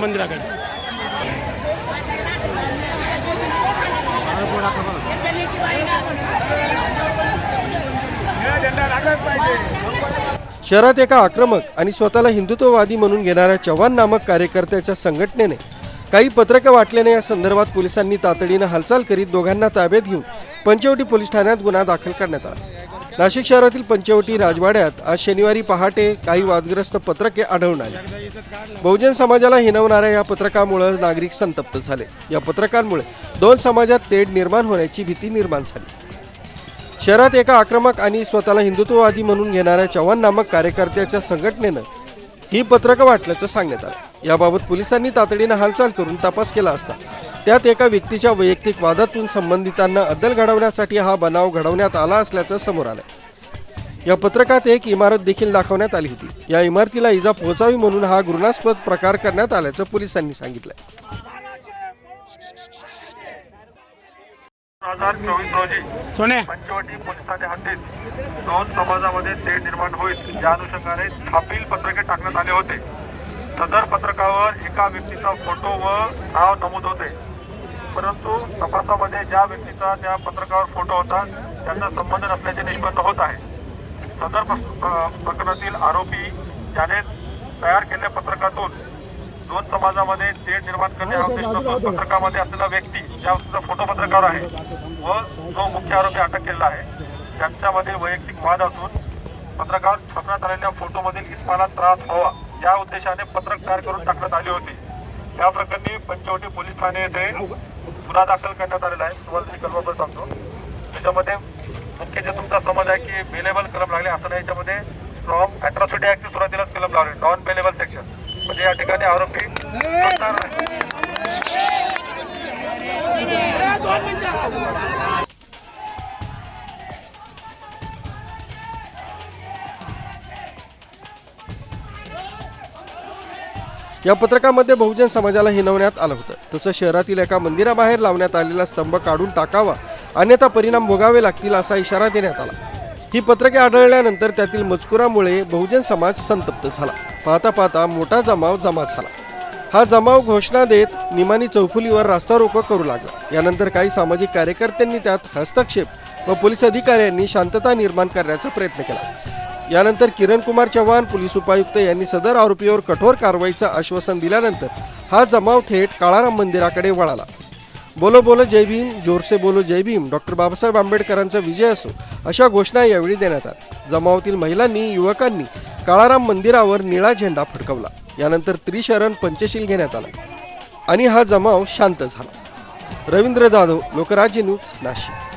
मंदिराकडे. शहरात एका आक्रमक आणि स्वतःला हिंदुत्ववादी म्हणून घेणाऱ्या चव्हाण नामक कार्यकर्त्याच्या संघटनेने काही पत्रकं वाटल्याने या संदर्भात पोलिसांनी तातडीनं हालचाल करीत दोघांना ताब्यात घेऊन पंचवटी पोलीस ठाण्यात गुन्हा दाखल करण्यात आला. नाशिक शहरातील पंचवटी राजवाड्यात आज शनिवारी पहाटे काही वादग्रस्त पत्रके आढळून आली. बहुजन समाजाला हिनवणाऱ्या या पत्रकामुळे नागरिक संतप्त झाले. या पत्रकांमुळे दोन समाजात तेढ निर्माण होण्याची भीती निर्माण झाली. शहरात एका आक्रमक आणि स्वतःला हिंदुत्ववादी म्हणून घेणाऱ्या चव्हाण नामक कार्यकर्त्याच्या संघटनेनं ही पत्रकं वाटल्याचं सांगण्यात आलं. याबाबत पोलिसांनी तातडीनं हालचाल करून तपास केला असता. त्यात एका व्यक्तीच्या वैयक्तिक वादातून संबंधितांना अद्दल घडवण्यासाठी हा बनाव घडवण्यात आला असल्याचं समोर आलं या पत्रकात एक इमारत देखील दाखवण्यात आली होती. या इमारतीला इजा पोहोचावी म्हणून हा घृणास्पद प्रकार करण्यात आल्याचं पोलिसांनी सांगितलं हजार चोवीस रोजी सोने. पंचवटी पोलिसांच्या हद्दीत दोन समाजामध्ये तेढ निर्माण होईल. या अनुषंगाने छापील पत्रके टाकण्यात आले होते. सदर पत्रकावर एका व्यक्तीचा फोटो व नाव नमूद होते. परंतु तपासामध्ये ज्या व्यक्तीचा त्या पत्रकावर फोटो होता त्यांचा संबंध नसल्याचे निष्पन्न होत आहे. सदर प्रकरणातील आरोपी ज्याने तयार केलेल्या पत्रकातून दोन समाजामध्ये तेढ निर्माण करणे हा नसून पत्रकामध्ये असलेला व्यक्ती ज्या व्यक्तीचा फोटो पत्रकार आहे व जो मुख्य आरोपी अटक केलेला आहे. त्यांच्यामध्ये वैयक्तिक वाद असून पत्रकार छापण्यात आलेल्या फोटोमधील इस्माला त्रास व्हावा. या उद्देशाने पत्रक तयार करून टाकण्यात आली होती त्या प्रकरणी पंचवटी पोलीस ठाणे येथे गुन्हा दाखल करण्यात आलेला आहे तुम्हाला कल्पना सांगतो त्याच्यामध्ये मुख्य जे तुमचा समज आहे की बेलेबल कलम लागले असं नाही याच्यामध्ये फ्रॉम अट्रॉसिटी ऍक्ट सुरुवातीलाच कलम लावले नॉन बेलेबल सेक्शन म्हणजे या ठिकाणी आरोपी या पत्रकामध्ये बहुजन समाजाला हिनवण्यात आलं होतं. तसं शहरातील एका मंदिराबाहेर लावण्यात आलेला स्तंभ काढून टाकावा अन्यथा परिणाम भोगावे लागतील असा इशारा देण्यात आला. ही पत्रके आढळल्यानंतर त्यातील मजकुरामुळे बहुजन समाज संतप्त झाला. पाहता पाहता मोठा जमाव जमा झाला. हा जमाव घोषणा देत निमानी चौफुलीवर रास्ता रोको करू लागला. यानंतर काही सामाजिक कार्यकर्त्यांनी त्यात हस्तक्षेप व पोलीस अधिकाऱ्यांनी शांतता निर्माण करण्याचा प्रयत्न केला. यानंतर किरण कुमार चव्हाण पोलीस उपायुक्त यांनी सदर आरोपीवर कठोर कारवाईचं आश्वासन दिल्यानंतर हा जमाव थेट काळाराम मंदिराकडे वळाला. बोलो बोलो जय भीम जोरसे बोलो जय भीम डॉक्टर बाबासाहेब आंबेडकरांचा विजय असो अशा घोषणा यावेळी देण्यात आल्या. जमावातील महिलांनी युवकांनी काळाराम मंदिरावर निळा झेंडा फडकवला. यानंतर त्रिशरण पंचशील घेण्यात आला आणि हा जमाव शांत झाला. रवींद्र जाधव लोकराज्य न्यूज नाशिक.